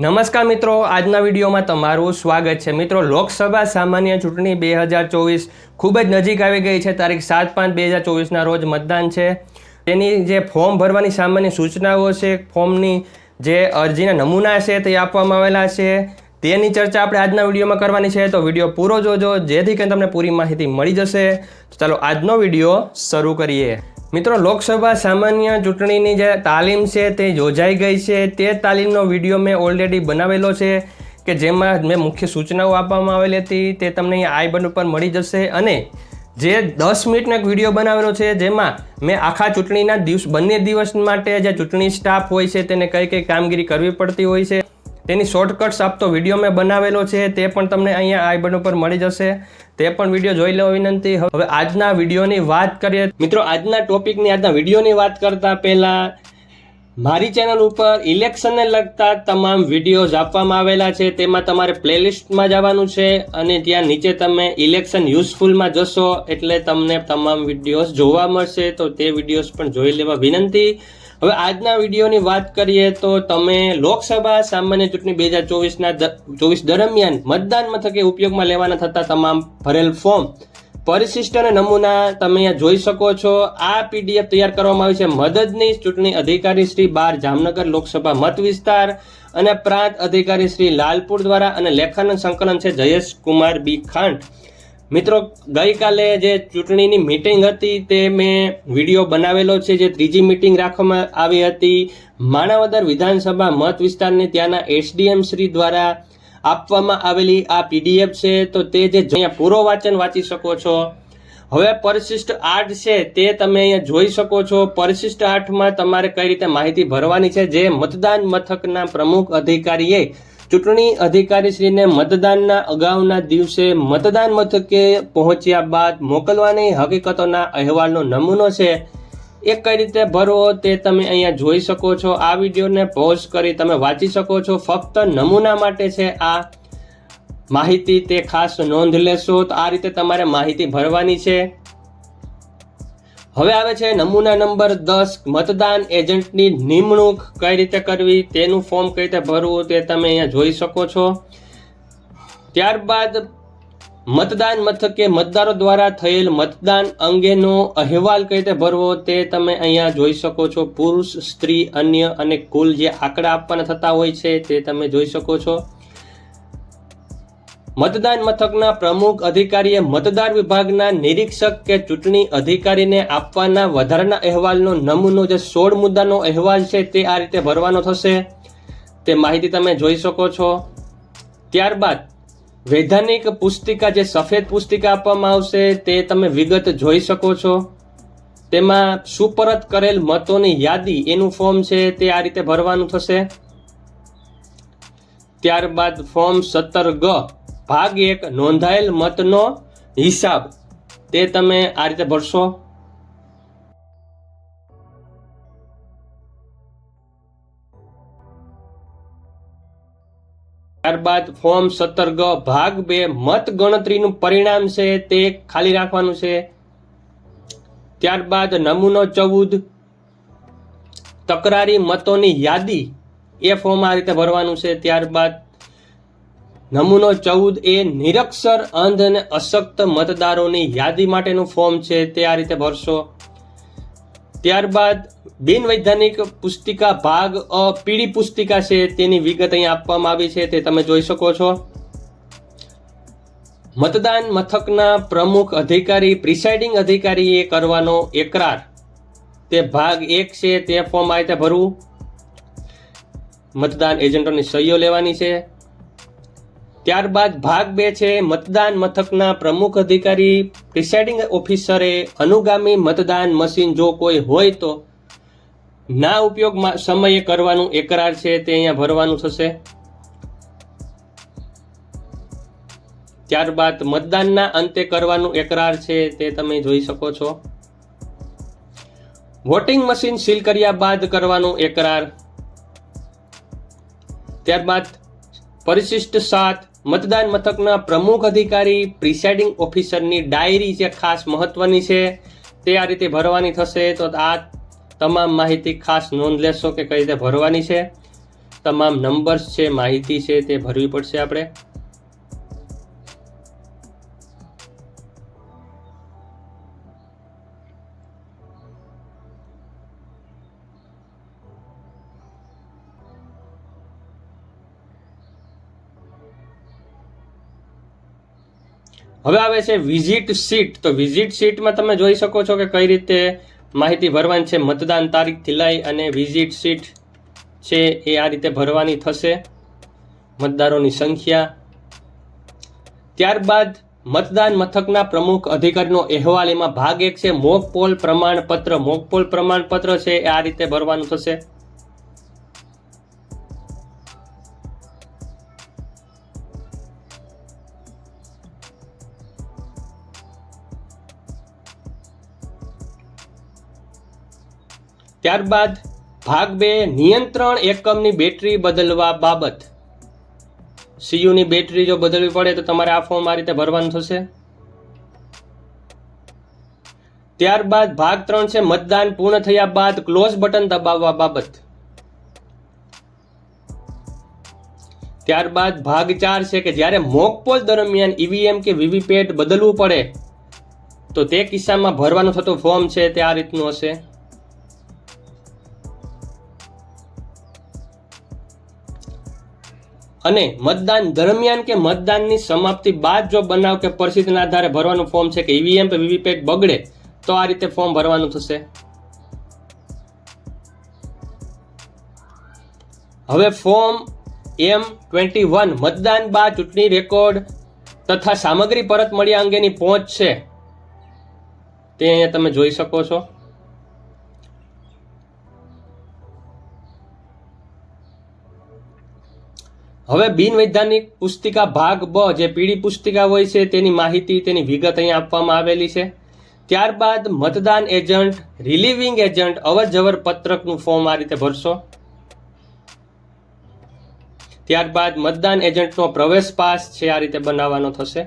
નમસ્કાર મિત્રો, આજના વિડીયોમાં તમારું સ્વાગત છે. મિત્રો, લોકસભા સામાન્ય ચૂંટણી બે હજાર ચોવીસ ખૂબ જ નજીક આવી ગઈ છે. તારીખ સાત પાંચ બે હજાર ચોવીસના રોજ મતદાન છે. તેની જે ફોર્મ ભરવાની સામાન્ય સૂચનાઓ છે, ફોર્મની જે અરજીના નમૂના છે તે આપવામાં આવેલા છે. તેની ચર્ચા આપણે આજના વિડીયોમાં કરવાની છે. તો વીડિયો પૂરો જોજો. જેથી કરીને તમને પૂરી માહિતી મળી જશે. ચાલો આજનો વીડિયો શરૂ કરીએ. મિત્રો, લોકસભા સામાન્ય ચૂંટણીની જે તાલીમ છે તે યોજાઈ ગઈ છે. તે તાલીમનો વીડિયો મેં ઓલરેડી બનાવેલો છે કે જેમાં મેં મુખ્ય સૂચનાઓ આપવામાં આવેલી હતી. તે તમને અહીંયા આઈ બટન ઉપર મળી જશે અને જે દસ મિનિટનો એક વીડિયો બનાવેલો છે જેમાં મેં આખા ચૂંટણીના દિવસ, બંને દિવસ માટે જે ચૂંટણી સ્ટાફ હોય છે તેને કઈ કઈ કામગીરી કરવી પડતી હોય છે. તેની શોર્ટકટ્સ આપતો વીડિયો મેં બનાવેલો છે, તે પણ તમને અહીંયા આઈ બટન ઉપર મળી જશે. તે પણ વીડિયો જોઈ લેવા વિનંતી. હવે આજના વિડીયોની વાત કરીએ. મિત્રો, આજના ટોપિકની આજના વિડીયોની વાત કરતા પહેલા, મારી ચેનલ ઉપર ઇલેક્શનને લગતા તમામ વિડીયોઝ આપવામાં આવેલા છે. તેમાં તમારે પ્લેલિસ્ટમાં જવાનું છે અને ત્યાં નીચે તમે ઇલેક્શન યુઝફુલમાં જશો એટલે તમને તમામ વિડીયોઝ જોવા મળશે. તો તે વિડીયોઝ પણ જોઈ લેવા વિનંતી. હવે આજના વિડીયોની વાત કરીએ તો તમે લોકસભા સામાન્ય ચૂંટણી બે હજાર ચોવીસના ચોવીસ દરમિયાન મતદાન મથકે ઉપયોગમાં લેવાના થતા તમામ ભરેલ ફોર્મ, પરિશિષ્ટ અને નમૂના તમે અહીંયા જોઈ શકો છો. આ પીડીએફ તૈયાર કરવામાં આવી છે મદદની ચૂંટણી અધિકારી શ્રી બાર જામનગર લોકસભા મત વિસ્તાર અને પ્રાંત અધિકારી શ્રી લાલપુર દ્વારા અને લેખન સંકલન છે જયેશ કુમાર બી ખાંડ. મિત્રો, ગઈકાલે જે ચૂંટણીની મિટિંગ હતી તે મેં વીડિયો બનાવેલો છે, જે ત્રીજી મિટિંગ રાખવામાં આવી હતી. માણાવદર વિધાનસભા મત વિસ્તારની ત્યાંના એસડીએમ શ્રી દ્વારા આપવામાં આવેલી આ પીડીએફ છે, તો તે જે અહીંયા પૂરો વાંચન વાંચી શકો છો. હવે પરિશિષ્ટ આઠ છે, તે તમે અહીંયા જોઈ શકો છો. પરિશિષ્ટ આઠમાં તમારે કઈ રીતે માહિતી ભરવાની છે? જે મતદાન મથકના પ્રમુખ અધિકારીએ ચૂંટણી અધિકારીશ્રીને મતદાનના અગાઉના દિવસે મતદાન મથકે પહોંચ્યા બાદ મોકલવાની હકીકતોના અહેવાલનો નમૂનો છે. એ કઈ રીતે ભરવો તે તમે અહીંયા જોઈ શકો છો. આ વિડીયોને પોઝ કરી તમે વાંચી શકો છો. ફક્ત નમૂના માટે છે આ માહિતી. તે ખાસ નોંધ લેશો તો આ રીતે તમારે માહિતી ભરવાની છે. હવે આવે છે નમૂના નંબર દસ, મતદાન એજન્ટની નિમણૂક કઈ રીતે કરવી, તેનું ફોર્મ કઈ રીતે ભરવું તે તમે અહીંયા જોઈ શકો છો. ત્યારબાદ મતદાન મથકે મતદારો દ્વારા થયેલ મતદાન અંગેનો અહેવાલ કઈ રીતે ભરવો તે તમે અહીંયા જોઈ શકો છો. પુરુષ, સ્ત્રી, અન્ય અને કુલ જે આંકડા આપવાના થતા હોય છે તે તમે જોઈ શકો છો. મતદાન મથકના પ્રમુખ અધિકારીએ મતદાર વિભાગના નિરીક્ષક કે ચૂંટણી અધિકારીને આપવાના વધારાના અહેવાલનો નમૂનો જે સોળ મુદ્દાનો અહેવાલ છે તે આ રીતે ભરવાનો થશે. તે માહિતી તમે જોઈ શકો છો. ત્યારબાદ વૈધાનિક પુસ્તિકા જે સફેદ પુસ્તિકા આપવામાં આવશે તે તમે વિગત જોઈ શકો છો. તેમાં સુપરત કરેલ મતોની યાદી એનું ફોર્મ છે તે આ રીતે ભરવાનું થશે. ત્યારબાદ ફોર્મ સત્તર ગ ભાગ એક, નોંધાયેલ મતનો હિસાબ. તે તમે આ રીતે ભરશો. ત્યારબાદ ફોર્મ સત્તર ગ ભાગ બે, મત ગણતરીનું પરિણામ છે તે ખાલી રાખવાનું છે. ત્યારબાદ નમૂનો ચૌદ, તકરારી મતોની યાદી એ ફોર્મ આ રીતે ભરવાનું છે. ત્યારબાદ નમૂનો ચૌદ એ નિરક્ષર અંધ અને અશક્ત મતદારોની યાદી માટેનું ફોર્મ છે. તે આ રીતે ભરશો. ત્યારબાદ બિનવૈધાનિક પુસ્તિકા ભાગ અ પીળી પુસ્તિકા છે. તેની વિગત અહીં આપવામાં આવી છે. તે તમે જોઈ શકો છો. મતદાન મથકના પ્રમુખ અધિકારી, પ્રિસાઇડિંગ અધિકારીએ કરવાનો એકરાર. તે ભાગ એક છે. તે ફોર્મ આ રીતે ભરવું. મતદાન એજન્ટોની સહીઓ લેવાની છે. ત્યારબાદ ભાગ બે છે, મતદાન મથકના પ્રમુખ અધિકારી, પ્રિસાઇડિંગ ઓફિસરે અનુગામી મતદાન મશીન જો કોઈ હોય તો ના ઉપયોગ સમયે કરવાનું એકરાર છે તે અહીંયા ભરવાનું થશે. ત્યારબાદ મતદાનના અંતે કરવાનું એકરાર છે તે તમે જોઈ શકો છો. વોટિંગ મશીન સીલ કર્યા બાદ કરવાનું એકરાર. ત્યારબાદ પરિશિષ્ટ સાત મતદાન મથકના પ્રમુખ અધિકારી પ્રિસાઇડિંગ ઓફિસરની ડાયરી જે ખાસ મહત્વની છે, તે આ રીતે ભરવાની થશે. તો આ તમામ માહિતી ખાસ નોંધ લેશો કે કઈ રીતે ભરવાની છે. તમામ નંબર્સ છે, માહિતી છે તે ભરવી પડશે આપણે. હવે આવે છે વિઝિટ સીટ તો વિઝિટ સીટમાં તમે જોઈ શકો છો કે કઈ રીતે માહિતી ભરવાની છે. મતદાન તારીખથી લઈ અને વિઝિટ સીટ છે એ આ રીતે ભરવાની થશે. મતદારોની સંખ્યા. ત્યારબાદ મતદાન મથકના પ્રમુખ અધિકારીનો અહેવાલ. એમાં ભાગ એક છે. મોક પોલ પ્રમાણપત્ર. મોક પોલ પ્રમાણપત્ર છે એ આ રીતે ભરવાનું થશે. ત્યારબાદ ભાગ બે, નિયંત્રણ એકમની બેટરી બદલવા બાબત. સીયુની બેટરી જો બદલવી પડે તો તમારે આ ફોર્મ આ રીતે ભરવાનું થશે. ત્યારબાદ ભાગ ત્રણ છે, મતદાન પૂર્ણ થયા બાદ ક્લોઝ બટન દબાવવા બાબત. ત્યારબાદ ભાગ ચાર છે કે જ્યારે મોકપોલ દરમિયાન ઈવીએમ કે વીવીપેટ બદલવું પડે, તો તે કિસ્સામાં ભરવાનું થતું ફોર્મ છે તે આ રીતનું હશે. અને મતદાન દરમિયાન કે મતદાનની સમાપ્તિ બાદ જો બનાવ કે પરિસ્થિતિના આધારે ભરવાનું ફોર્મ છે કે ઈવીએમ કે વીવીપેટ બગડે, તો આ રીતે ફોર્મ ભરવાનું થશે. હવે ફોર્મ એમ ટ્વેન્ટી વન મતદાન બાદ ચૂંટણી રેકોર્ડ તથા સામગ્રી પરત મળ્યા અંગેની પહોંચ છે. તે અહીંયા તમે જોઈ શકો છો. હવે બિનવૈધાનિક પુસ્તિકા ભાગ બ જે પીળી પુસ્તિકા હોય છે, તેની માહિતી, તેની વિગત અહીંયા આપવામાં આવેલી છે. ત્યારબાદ મતદાન એજન્ટ, રિલીવિંગ એજન્ટ અવર જવર પત્રકનું ફોર્મ આ રીતે ભરશો. ત્યારબાદ મતદાન એજન્ટનો પ્રવેશ પાસ છે, આ રીતે બનાવવાનો થશે.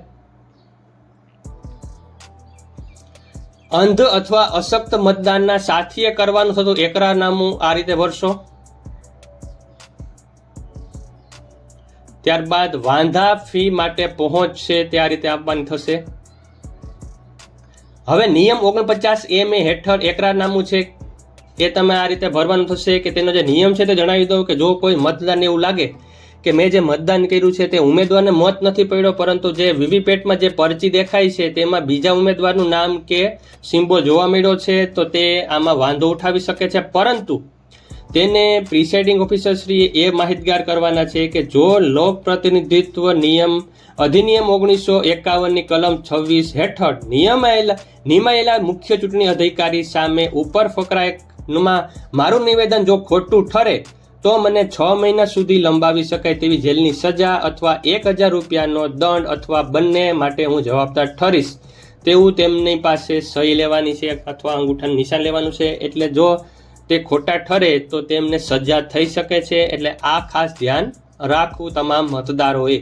અંધ અથવા અશક્ત મતદાનના સાથીએ કરવાનું થતું એકરારનામું આ રીતે ભરશો. ત્યારબાદ વાંધા ફી માટે પહોંચ છે તે આ રીતે આપવાની થશે. હવે નિયમ ઓગણપચાસ એમ એ હેઠળ એકરારનામું છે. એ તમે આ રીતે ભરવાનું થશે કે તેનો જે નિયમ છે તે જણાવી દઉં કે જો કોઈ મતદાન એવું લાગે કે મેં જે મતદાન કર્યું છે તે ઉમેદવારને મત નથી પડ્યો, પરંતુ જે વીવીપેટમાં જે પરચી દેખાય છે તેમાં બીજા ઉમેદવારનું નામ કે સિમ્બોલ જોવા મળ્યો છે, તો તે આમાં વાંધો ઉઠાવી શકે છે. પરંતુ તેને પ્રિસાઇડિંગ ઓફિસરશ્રીએ એ માહિતગાર કરવાના છે કે જો લોક પ્રતિનિધિત્વ નિયમ અધિનિયમ ઓગણીસો એકાવનની કલમ છવ્વીસ હેઠળ નિયમાયેલા નિમાયેલા મુખ્ય ચૂંટણી અધિકારી સામે ઉપર ફકરામાં મારું નિવેદન જો ખોટું ઠરે, તો મને છ મહિના સુધી લંબાવી શકાય તેવી જેલની સજા અથવા એક હજાર રૂપિયાનો દંડ અથવા બંને માટે હું જવાબદાર ઠરીશ. તેવું તેમની પાસે સહી લેવાની છે અથવા અંગૂઠાનું નિશાન લેવાનું છે. એટલે જો તે ખોટા ઠરે તો તેમને સજા થઈ શકે છે, એટલે આ ખાસ ધ્યાન રાખવું તમામ મતદારોએ.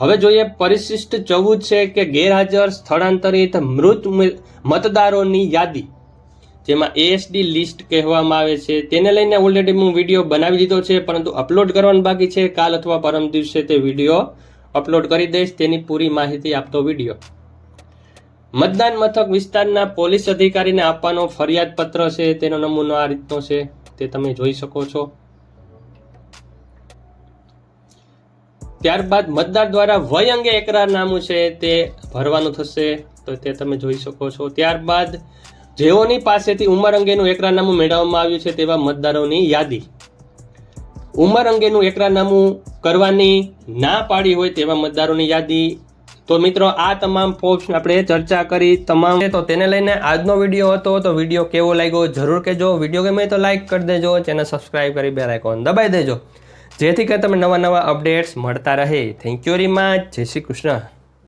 હવે જોઈએ પરિશિષ્ટ ચૌદ છે કે ગેરહાજર સ્થળાંતરિત મૃત મતદારોની યાદી. જેમાં એએસડી લિસ્ટ કહેવામાં આવે છે. તેને લઈને ઓલરેડી હું વીડિયો બનાવી દીધો છે, પરંતુ અપલોડ કરવાનું બાકી છે. કાલ અથવા પરમ દિવસે તે વીડિયો અપલોડ કરી દઈશ. તેની પૂરી માહિતી આપતો વીડિયો. મતદાન મથક વિસ્તારના પોલીસ અધિકારીને આપવાનો ફરિયાદ પત્ર છે, તેનો નમૂનો આ રીતનો છે, તે તમે જોઈ શકો છો. ત્યારબાદ મતદાર દ્વારા વય અંગે એકરારનામું છે, તે ભરવાનું થશે, તો તે તમે જોઈ શકો છો. ત્યારબાદ જેઓની પાસેથી ઉંમર અંગેનું એકરારનામું મેળવવામાં આવ્યું છે, તેવા મતદારોની યાદી. ઉંમર અંગેનું એકરારનામું કરવાની ના પાડી હોય તેવા મતદારોની યાદી તો મિત્રો, આ તમામ પોસ્ટ આપણે ચર્ચા કરી, તમામ તો તેને લઈને આજનો વીડિયો હતો, તો વીડિયો કેવો લાગ્યો જરૂર કહેજો. વીડિયો ગમે તો લાઈક કરી દેજો ચેનલ સબસ્ક્રાઈબ કરી બે આઇકોન દબાઈ દેજો. જેથી કે તમે નવા નવા અપડેટ્સ મળતા રહે. થેન્ક યુ વેરી મચ જય શ્રી કૃષ્ણ.